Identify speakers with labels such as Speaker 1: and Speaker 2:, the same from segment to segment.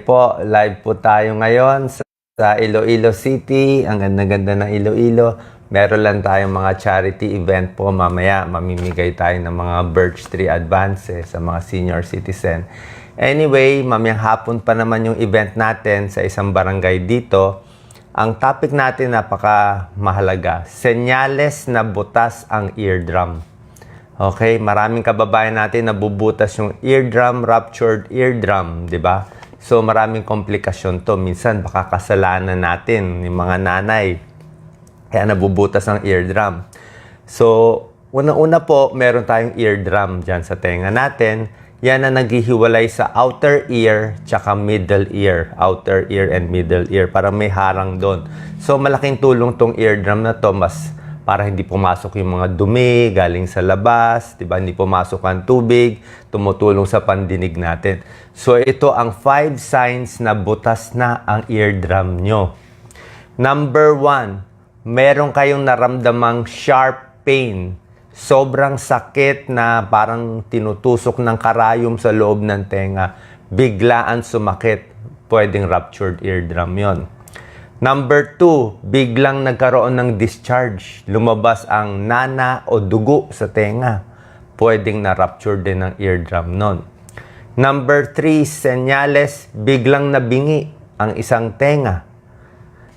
Speaker 1: po, live po tayo ngayon sa, Iloilo City. Ang ganda-ganda ng Iloilo. Meron lang tayong mga charity event po mamaya. Mamimigay tayo ng mga birch tree advances sa mga senior citizen. Anyway, mamayang hapon pa naman yung event natin sa isang barangay dito. Ang topic natin napaka mahalaga. Senyales na butas ang eardrum. Okay, maraming kababayan natin nabubutas yung eardrum, ruptured eardrum, di ba? So maraming komplikasyon to. Minsan baka kasalanan natin yung mga nanay. Kaya nabubutas ang eardrum. So, una-una po, meron tayong eardrum dyan sa tenga natin. Yan na naghihiwalay sa outer ear tsaka middle ear. Outer ear and middle ear. Para may harang doon. So, malaking tulong tong eardrum na to. Mas para hindi pumasok yung mga dumi galing sa labas, 'di ba? Hindi pumasok ang tubig, tumutulong sa pandinig natin. So ito ang five signs na butas na ang eardrum nyo. Number one, meron kayong naramdamang sharp pain. Sobrang sakit na parang tinutusok ng karayom sa loob ng tenga. Biglaan sumakit. Pwedeng ruptured eardrum yon. Number two, biglang nagkaroon ng discharge. Lumabas ang nana o dugo sa tenga. Pwedeng na-rupture din ng eardrum nun. Number three, senyales, biglang nabingi ang isang tenga.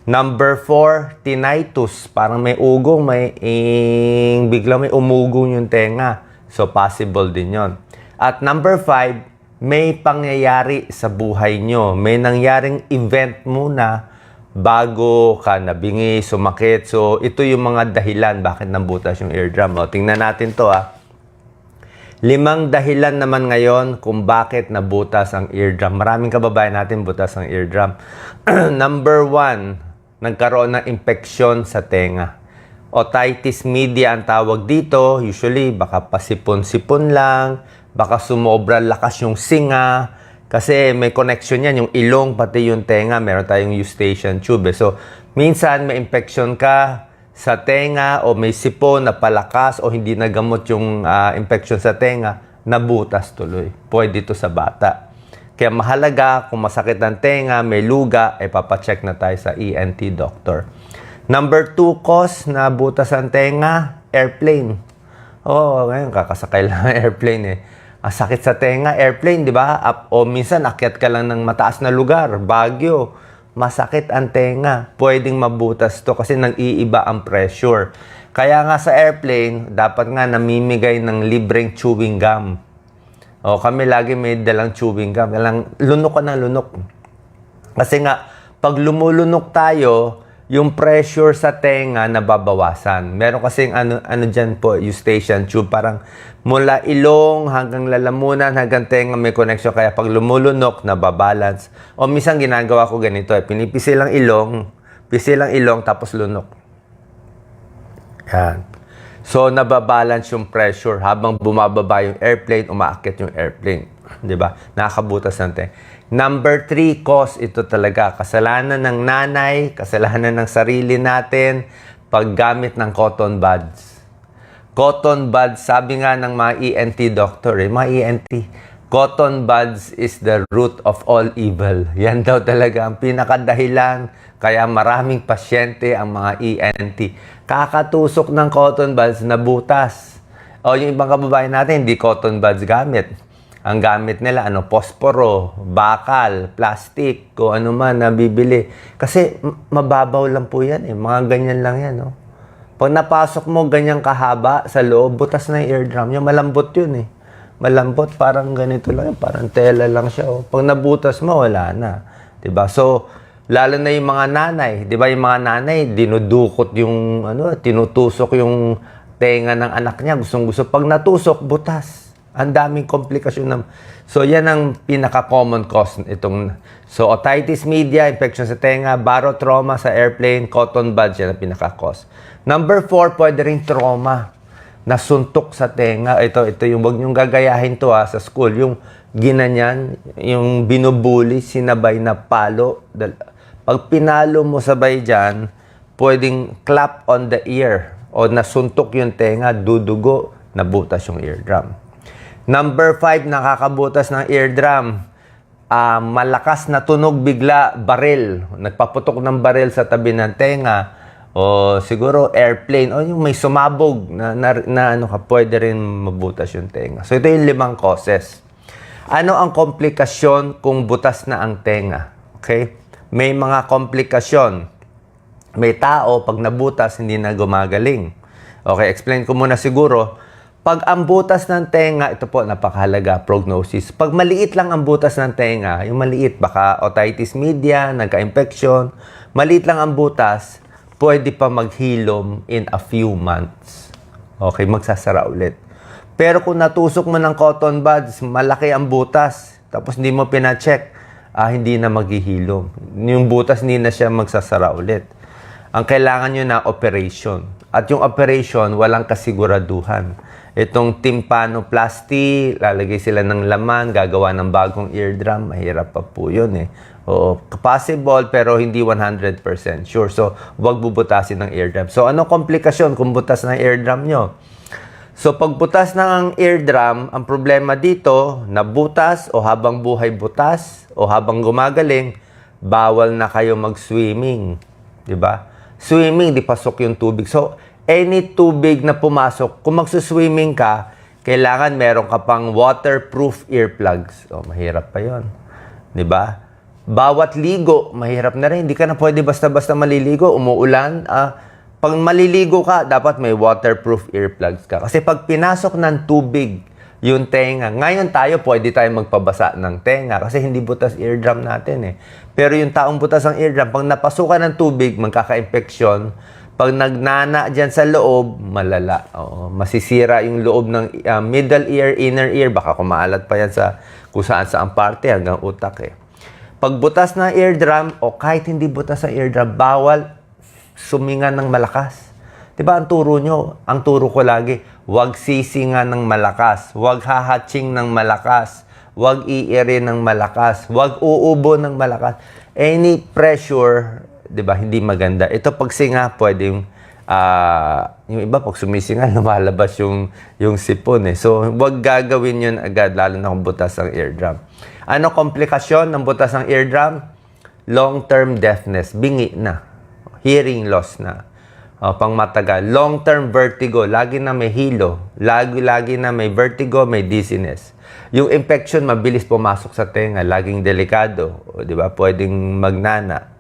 Speaker 1: Number four, tinnitus. Parang may ugong, may ing, biglang may umugong yung tenga. So, possible din yon. At number five, may pangyayari sa buhay nyo. May nangyaring event muna bago ka nabingi, sumakit. So, ito yung mga dahilan bakit nabutas yung eardrum. O, tingnan natin to ah. Limang dahilan naman ngayon kung bakit nabutas ang eardrum. Maraming kababayan natin butas ang eardrum. Number one, nagkaroon ng infeksyon sa tenga. Otitis media ang tawag dito. Usually, baka pasipon-sipon lang, baka sumobra lakas yung singa, kasi may connection yan, yung ilong, pati yung tenga, meron tayong eustachian tube. eh. So, minsan may infection ka sa tenga o may sipon na palakas o hindi nagamot yung ah, infection sa tenga, nabutas tuloy. Pwede ito sa bata. Kaya mahalaga, kung masakit ang tenga, may luga, ay papacheck na tayo sa ENT doctor. Number two cause na butas ang tenga, airplane. Oo, oh, ngayon kakasakay lang ng airplane eh. Ang sakit sa tenga, airplane, di ba? O minsan, akyat ka lang ng mataas na lugar, Baguio. Masakit ang tenga. Pwedeng mabutas to kasi nag-iiba ang pressure. Kaya nga sa airplane, dapat nga namimigay ng libreng chewing gum. O kami lagi may dalang chewing gum. Dalang, lunok ka na lunok. Kasi nga, pag lumulunok tayo, yung pressure sa tenga nababawasan. Meron kasing ano, ano dyan po, eustachian tube. Parang mula ilong hanggang lalamunan hanggang tenga may connection. Kaya pag lumulunok, nababalance. O minsan ginagawa ko ganito eh. Pinipisil ang ilong, pisil ang ilong, tapos lunok. Yan. So, nababalance yung pressure habang bumababa yung airplane, umaakyat yung airplane. 'Di ba? Nakakabutas natin. Number three cause, ito talaga. Kasalanan ng nanay, kasalanan ng sarili natin, paggamit ng cotton buds. Cotton buds, sabi nga ng mga ENT doctor, eh, mga ENT, cotton buds is the root of all evil. Yan daw talaga ang pinakadahilan. Kaya maraming pasyente ang mga ENT. Kakatusok ng cotton buds na butas. O yung ibang kababayan natin, hindi cotton buds gamit. Ang gamit nila, ano, posporo, bakal, plastic, kung ano man nabibili. Kasi mababaw lang po yan eh. Mga ganyan lang yan, no? Pag napasok mo ganyang kahaba sa loob, butas na yung eardrum niya. Malambot yun eh. Malambot, parang ganito lang yun. Parang tela lang siya. Oh. Pag nabutas mo, wala na. ba So, lalo na yung mga nanay. ba yung mga nanay, dinudukot yung, ano, tinutusok yung tenga ng anak niya. Gustong gusto. Pag natusok, butas. Ang daming komplikasyon ng... So, yan ang pinaka-common cause itong... So, otitis media, infection sa tenga, barotrauma sa airplane, cotton buds, yan ang pinaka-cause. Number four, pwede rin trauma. Nasuntok sa tenga. Ito, ito yung, wag niyong gagayahin to ha, sa school. Yung ginanyan, yung binubuli, sinabay na palo. Pag pinalo mo sabay dyan, pwedeng clap on the ear o nasuntok yung tenga, dudugo, nabutas yung eardrum. Number five, nakakabutas ng eardrum. ah, malakas na tunog bigla, baril. Nagpaputok ng baril sa tabi ng tenga. O siguro airplane. O yung may sumabog na, na, na ano ka, pwede rin mabutas yung tenga. So ito yung limang causes. Ano ang komplikasyon kung butas na ang tenga? Okay? May mga komplikasyon. May tao, pag nabutas, hindi na gumagaling. Okay, explain ko muna siguro. Pag ang butas ng tenga, ito po, napakahalaga, prognosis. Pag maliit lang ang butas ng tenga, yung maliit, baka otitis media, nagka-infection, maliit lang ang butas, pwede pa maghilom in a few months. Okay, magsasara ulit. Pero kung natusok mo ng cotton buds, malaki ang butas, tapos hindi mo pina-check, ah, hindi na maghihilom. Yung butas, hindi na siya magsasara ulit. Ang kailangan nyo na operation. At yung operation, walang kasiguraduhan. Itong tympanoplasty, lalagay sila ng laman, gagawa ng bagong eardrum, mahirap pa po yun eh. Oo, possible pero hindi 100% sure. So, huwag bubutasin ng eardrum. So, ano komplikasyon kung butas ng eardrum nyo? So, pag butas ng eardrum, ang problema dito, nabutas o habang buhay butas o habang gumagaling, bawal na kayo mag-swimming. ba? Swimming, di pasok yung tubig. So, any tubig na pumasok, kung magsuswimming ka, kailangan meron ka pang waterproof earplugs. O, mahirap pa yon, Di ba? Bawat ligo, mahirap na rin. Hindi ka na pwede basta-basta maliligo. Umuulan, ah, pag maliligo ka, dapat may waterproof earplugs ka. Kasi pag pinasok ng tubig yung tenga, ngayon tayo pwede tayo magpabasa ng tenga kasi hindi butas eardrum natin eh. Pero yung taong butas ang eardrum, pag napasukan ng tubig, magkaka-infeksyon. Pag nagnana dyan sa loob, malala. Oo, masisira yung loob ng uh, middle ear, inner ear. Baka kumaalat pa yan sa kung saan saan parte hanggang utak eh. Pag butas ng eardrum o kahit hindi butas ang eardrum, bawal sumingan ng malakas. 'Di ba ang turo nyo? Ang turo ko lagi, huwag sisingan ng malakas, huwag hahatching ng malakas, huwag iire ng malakas, huwag uubo ng malakas. Any pressure, 'di ba, hindi maganda. Ito pag singa, pwede yung ah, yung iba pag sumisinga, lumalabas yung yung sipon eh. So, huwag gagawin 'yun agad lalo na kung butas ang eardrum. Ano komplikasyon ng butas ng eardrum? Long-term deafness, bingi na hearing loss na. O, pang matagal. Long-term vertigo, lagi na may hilo. Lagi-lagi na may vertigo, may dizziness. Yung infection, mabilis pumasok sa tenga, laging delikado. O, di ba? Pwedeng magnana.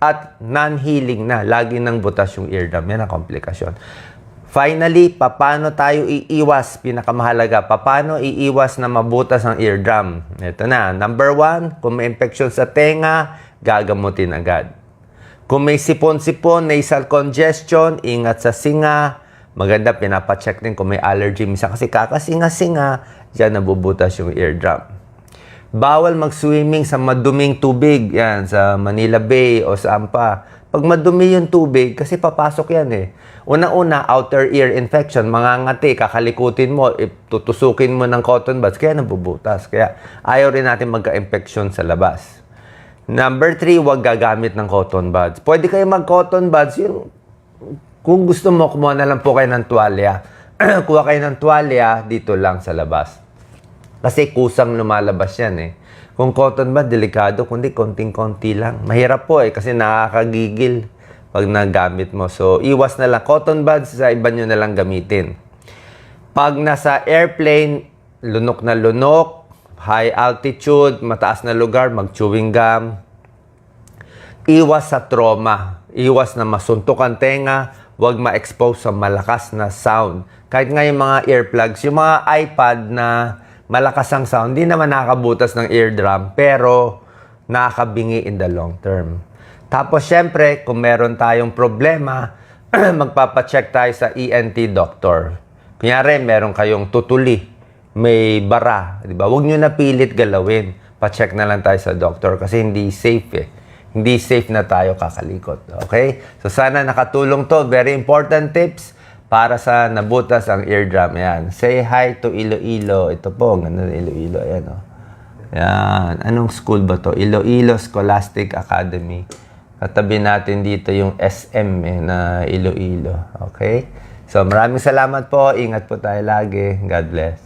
Speaker 1: At non-healing na, lagi nang butas yung eardrum. Yan ang komplikasyon. Finally, paano tayo iiwas? Pinakamahalaga, paano iiwas na mabutas ang eardrum? Ito na. Number one, kung may infection sa tenga, gagamutin agad. Kung may sipon-sipon, nasal congestion, ingat sa singa. Maganda, pinapacheck din kung may allergy. Minsan kasi kakasinga-singa, dyan nabubutas yung eardrum. Bawal mag-swimming sa maduming tubig. Yan, sa Manila Bay o sa Ampa. Pag madumi yung tubig, kasi papasok yan eh. Una-una, outer ear infection, mga ngati, kakalikutin mo, tutusukin mo ng cotton buds, kaya nabubutas. Kaya ayaw rin natin magka-infection sa labas. Number three, huwag gagamit ng cotton buds. Pwede kayo mag-cotton buds. Yung, kung gusto mo, kumuha na lang po kayo ng tuwalya. Kuha kayo ng tuwalya dito lang sa labas. Kasi kusang lumalabas yan eh. Kung cotton bud, delikado. Kundi konting-konti lang. Mahirap po eh, kasi nakakagigil pag nagamit mo. So, iwas na lang. Cotton buds, sa iba nyo na lang gamitin. Pag nasa airplane, lunok na lunok, high altitude, mataas na lugar, mag-chewing gum. Iwas sa trauma. Iwas na masuntok ang tenga. Huwag ma-expose sa malakas na sound. Kahit nga yung mga earplugs, yung mga iPad na malakas ang sound, hindi naman nakakabutas ng eardrum, pero nakakabingi in the long term. Tapos, syempre, kung meron tayong problema, magpapacheck tayo sa ENT doctor. Kunyari, meron kayong tutuli, may bara, di ba? Huwag nyo na pilit galawin. Pa-check na lang tayo sa doctor kasi hindi safe eh. Hindi safe na tayo kakalikot. Okay? So sana nakatulong to. Very important tips para sa nabutas ang eardrum. Ayan. Say hi to Iloilo. Ito po, ng Iloilo. Ayan. Oh. Ayan. Anong school ba to? Iloilo Scholastic Academy. Katabi natin dito yung SM eh, na Iloilo. Okay? So maraming salamat po. Ingat po tayo lagi. God bless.